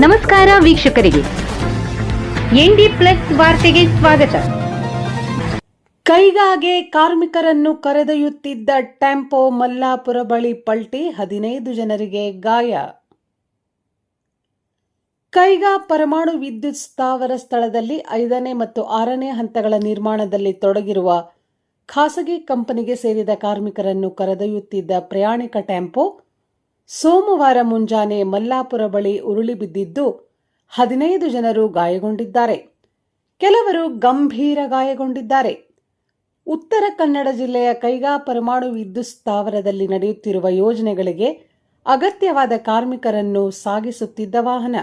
ನಮಸ್ಕಾರ ವೀಕ್ಷಕರಿಗೆ. ND plus ವಾರ್ತೆಗೆ ಸ್ವಾಗತ. ಕೈಗಾಗೆ ಕಾರ್ಮಿಕರನ್ನು ಕರೆದೊಯ್ಯುತ್ತಿದ್ದ ಟೆಂಪೋ ಮಲ್ಲಾಪುರ ಬಳಿ ಪಲ್ಟಿ ಹದಿನೈದು ಜನರಿಗೆ ಗಾಯ. ಕೈಗಾ ಪರಮಾಣು ವಿದ್ಯುತ್ ಸ್ಥಾವರ ಸ್ಥಳದಲ್ಲಿ ಐದನೇ ಮತ್ತು ಆರನೇ ಹಂತಗಳ ನಿರ್ಮಾಣದಲ್ಲಿ ತೊಡಗಿರುವ ಖಾಸಗಿ ಕಂಪನಿಗೆ ಸೇರಿದ ಕಾರ್ಮಿಕರನ್ನು ಕರೆದೊಯ್ಯುತ್ತಿದ್ದ ಪ್ರಯಾಣಿಕ ಟೆಂಪೋ ಸೋಮವಾರ ಮುಂಜಾನೆ ಮಲ್ಲಾಪುರ ಬಳಿ ಉರುಳಿ ಬಿದ್ದಿದ್ದು ಹದಿನೈದು ಜನರು ಗಾಯಗೊಂಡಿದ್ದಾರೆ. ಕೆಲವರು ಗಂಭೀರ ಗಾಯಗೊಂಡಿದ್ದಾರೆ. ಉತ್ತರ ಕನ್ನಡ ಜಿಲ್ಲೆಯ ಕೈಗಾ ಪರಮಾಣು ವಿದ್ಯುತ್ ಸ್ಥಾವರದಲ್ಲಿ ನಡೆಯುತ್ತಿರುವ ಯೋಜನೆಗಳಿಗೆ ಅಗತ್ಯವಾದ ಕಾರ್ಮಿಕರನ್ನು ಸಾಗಿಸುತ್ತಿದ್ದ ವಾಹನ.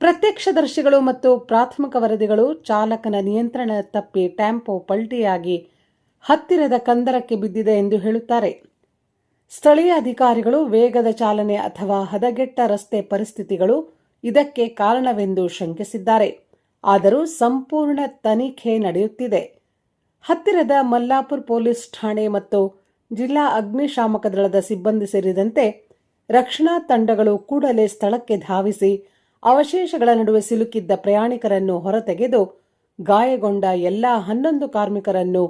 ಪ್ರತ್ಯಕ್ಷದರ್ಶಿಗಳು ಮತ್ತು ಪ್ರಾಥಮಿಕ ವರದಿಗಳು ಚಾಲಕನ ನಿಯಂತ್ರಣ ತಪ್ಪಿ ಟ್ಯಾಂಪೋ ಪಲ್ಟಿಯಾಗಿ ಹತ್ತಿರದ ಕಂದರಕ್ಕೆ ಬಿದ್ದಿದೆ ಎಂದು ಹೇಳುತ್ತಾರೆ. ಸ್ಥಳೀಯ ಅಧಿಕಾರಿಗಳು ವೇಗದ ಚಾಲನೆ ಅಥವಾ ಹದಗೆಟ್ಟ ರಸ್ತೆ ಪರಿಸ್ಥಿತಿಗಳು ಇದಕ್ಕೆ ಕಾರಣವೆಂದು ಶಂಕಿಸಿದ್ದಾರೆ. ಆದರೂ ಸಂಪೂರ್ಣ ತನಿಖೆ ನಡೆಯುತ್ತಿದೆ. ಹತ್ತಿರದ ಮಲ್ಲಾಪುರ್ ಪೊಲೀಸ್ ಠಾಣೆ ಮತ್ತು ಜಿಲ್ಲಾ ಅಗ್ನಿಶಾಮಕ ದಳದ ಸಿಬ್ಬಂದಿ ಸೇರಿದಂತೆ ರಕ್ಷಣಾ ತಂಡಗಳು ಕೂಡಲೇ ಸ್ಥಳಕ್ಕೆ ಧಾವಿಸಿ ಅವಶೇಷಗಳ ನಡುವೆ ಸಿಲುಕಿದ್ದ ಪ್ರಯಾಣಿಕರನ್ನು ಹೊರತೆಗೆದು ಗಾಯಗೊಂಡ ಎಲ್ಲಾ ಹನ್ನೊಂದು ಕಾರ್ಮಿಕರನ್ನು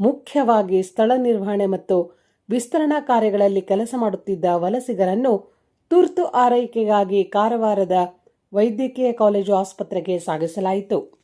ಮುಖ್ಯವಾಗಿ ಸ್ಥಳ ನಿರ್ವಹಣೆ ಮತ್ತು ವಿಸ್ತರಣಾ ಕಾರ್ಯಗಳಲ್ಲಿ ಕೆಲಸ ಮಾಡುತ್ತಿದ್ದ ವಲಸಿಗರನ್ನು ತುರ್ತು ಆರೈಕೆಗಾಗಿ ಕಾರವಾರದ ವೈದ್ಯಕೀಯ ಕಾಲೇಜು ಆಸ್ಪತ್ರೆಗೆ ಸಾಗಿಸಲಾಯಿತು.